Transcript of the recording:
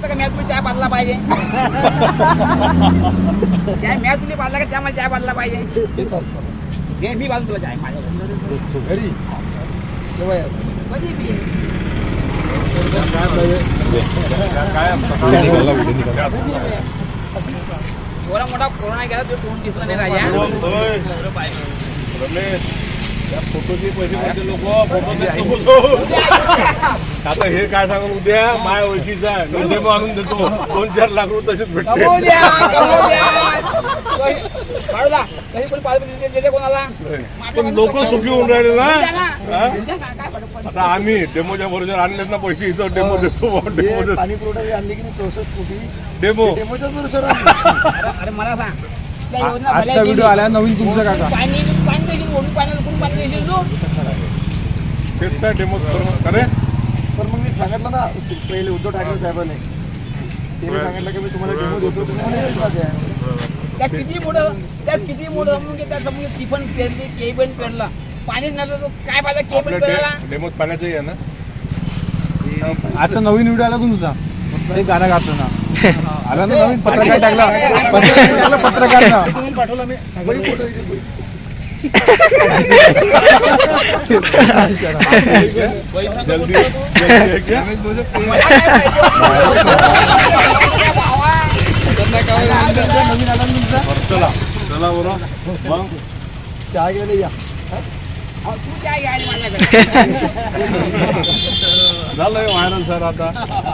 असतं का चहा पाजला पाहिजे? त्या मॅच तुम्ही पाजला का त्या मला चहा पाजला पाहिजे? हे मी बाजून तुला चहा माझ्या घरी. यायचं. कधी बी. एवढा मोठा कोरोना गेला तो तोंड दिसला नाही राजा? फोटोचे पैसे लोक फोटो आता हे काय सांगून उद्या माय ओळखीचा आहे. मी डेमो आणून देतो. दोन चार लाख रुपये तसेच भेटते पण लोक सुखी होऊन राहिले ना. हा? आता आम्ही डेमोच्या बरोबर आणलेत ना पैसे इथं डेमो देतो डेमो देतो. पाणी पुरवठा जे आणली की नाही चौसष्ट कोटी. डेमो. बरोबर. अरे मला सांग. आजचा व्हिडिओ आला नवीन तुमचं काका. पाणी पाणी पाणी तेच काय डेमो अरे? पण मग मी सांगितलं ना पहिले उद्धव ठाकरे साहेबांनी. त्यांनी सांगितलं की मी तुम्हाला डेमो देतो तुम्ही मला त्या किती मोठं त्या किती मोठं समजून घे त्या समजून घे, ती पण पेरली के पण पेरला. पाणी नसलं तर काय फायदा के पण पेरला डेमोत पाण्याचंही आहे ना? आजचा नवीन व्हिडिओ आला तुमचा? ते गाणं गातो ना. आला ना नवीन पत्रकार टाकला. पत्रकार म्हणून पाठवला मी. चला चला बरं मग? चहा घ्यायला या. झालंय व्हायरल सर आता.